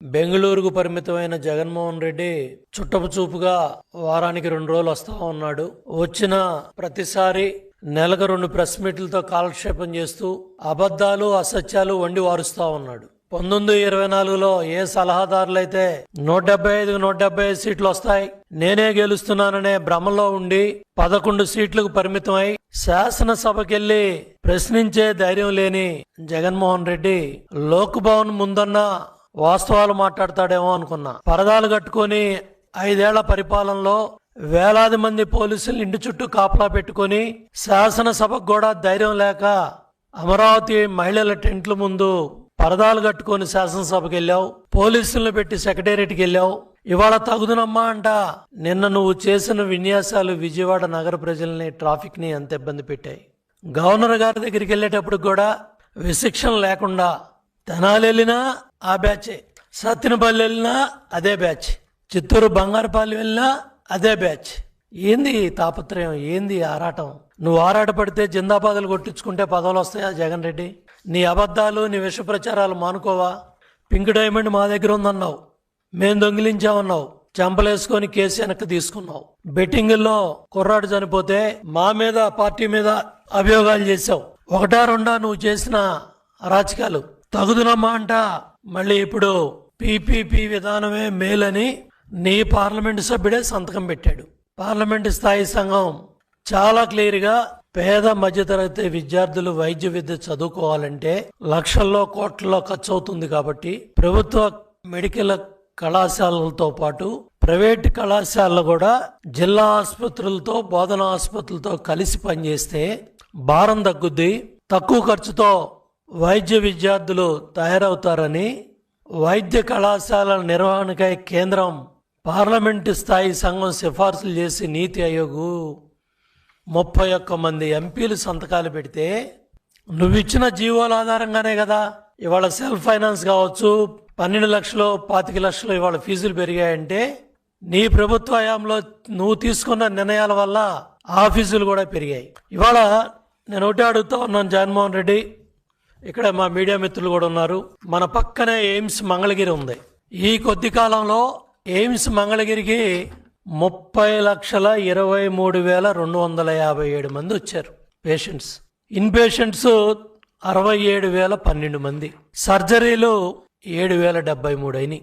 బెంగళూరుకు పరిమితమైన జగన్మోహన్ రెడ్డి చుట్టపు చూపుగా వారానికి రెండు రోజులు వస్తా ఉన్నాడు. వచ్చిన ప్రతిసారి నెలకు రెండు ప్రెస్ మీట్లతో కాలక్షేపం చేస్తూ అబద్ధాలు అసత్యాలు వండి వారుస్తా ఉన్నాడు. పంతొమ్మిది ఇరవై నాలుగులో ఏ సలహాదారులైతే నూట డెబ్బై ఐదు నూట డెబ్బై ఐదు సీట్లు వస్తాయి నేనే గెలుస్తున్నాననే భ్రమలో ఉండి పదకొండు సీట్లకు పరిమితమై శాసనసభకెళ్ళి ప్రశ్నించే ధైర్యం లేని జగన్మోహన్ రెడ్డి లోక్ భవన్ ముందన్న వాస్తవాలు మాట్లాడతాడేమో అనుకున్నా. పరదాలు కట్టుకొని ఐదేళ్ళ పరిపాలనలో వేలాది మంది పోలీసులు ఇంటి చుట్టూ కాపలా పెట్టుకొని శాసనసభకు కూడా ధైర్యం లేక అమరావతి మహిళల టెంట్ల ముందు పరదాలు కట్టుకొని శాసనసభకి వెళ్ళావు. పోలీసులను పెట్టి సెక్రటేరియట్కి వెళ్ళావు. ఇవాళ తగుదునమ్మా అంట. నిన్న నువ్వు చేసిన విన్యాసాలు విజయవాడ నగర ప్రజల్ని ట్రాఫిక్ని ఎంత ఇబ్బంది పెట్టాయి. గవర్నర్ గారి దగ్గరికి వెళ్ళేటప్పుడు కూడా విశిక్షణ లేకుండా తెనాలి వెళ్ళినా ఆ బ్యాచే సత్తినపల్లి వెళ్ళినా అదే బ్యాచ్. చిత్తూరు బంగారపల్లి వెళ్ళినా అదే బ్యాచ్. ఏంది తాపత్రయం? ఏంది ఆరాటం? నువ్వు ఆరాట పడితే జిందాబాదులు కొట్టించుకుంటే పదవులు వస్తాయా జగన్ రెడ్డి? నీ అబద్ధాలు నీ విష ప్రచారాలు మానుకోవా? పింక్ డైమండ్ మా దగ్గర ఉందన్నావు. మేం దొంగిలించామన్నావు. చెంపలేసుకొని కేసు వెనక్కి తీసుకున్నావు. బెట్టింగుల్లో కుర్రాడు చనిపోతే మా మీద పార్టీ మీద అభియోగాలు చేశావు. ఒకటా రెండా నువ్వు చేసిన అరాచకాలు. తగుదునమ్మా అంట మళ్ళీ ఇప్పుడు పీపీపీ విధానమే మేలని నీ పార్లమెంటు సభ్యుడే సంతకం పెట్టాడు. పార్లమెంటు స్థాయి సంఘం చాలా క్లియర్గా పేద మధ్యతరగతి విద్యార్థులు వైద్య విద్య చదువుకోవాలంటే లక్షల్లో కోట్లలో ఖర్చు అవుతుంది కాబట్టి ప్రభుత్వ మెడికల్ కళాశాలలతో పాటు ప్రైవేట్ కళాశాలలు కూడా జిల్లా ఆసుపత్రులతో బోధనా ఆసుపత్రులతో కలిసి పనిచేస్తే భారం తగ్గుద్ది. తక్కువ ఖర్చుతో వైద్య విద్యార్థులు తయారవుతారని వైద్య కళాశాలల నిర్వహణకై కేంద్రం పార్లమెంటు స్థాయి సంఘం సిఫార్సులు చేసి నీతి ఆయోగ్ ముప్పై ఒక్క మంది ఎంపీలు సంతకాలు పెడితే నువ్విచ్చిన జీవోల ఆధారంగానే కదా. ఇవాళ సెల్ఫ్ ఫైనాన్స్ కావచ్చు పన్నెండు లక్షలు పాతిక లక్షలు ఇవాళ ఫీజులు పెరిగాయంటే నీ ప్రభుత్వ హయాంలో నువ్వు తీసుకున్న నిర్ణయాల వల్ల ఆ ఫీజులు కూడా పెరిగాయి. ఇవాళ నేను ఒకటే అడుగుతా ఉన్నాను జగన్మోహన్ రెడ్డి ఇక్కడ మా మీడియా మిత్రులు కూడా ఉన్నారు. మన పక్కనే ఎయిమ్స్ మంగళగిరి ఉంది. ఈ కొద్ది కాలంలో ఎయిమ్స్ మంగళగిరికి ముప్పై లక్షల ఇరవై మూడు వేల రెండు వందల యాభై ఏడు మంది వచ్చారు పేషెంట్స్. ఇన్ పేషెంట్స్ అరవై ఏడు వేల పన్నెండు మంది. సర్జరీలు ఏడు వేల డెబ్బై మూడు అయినాయి.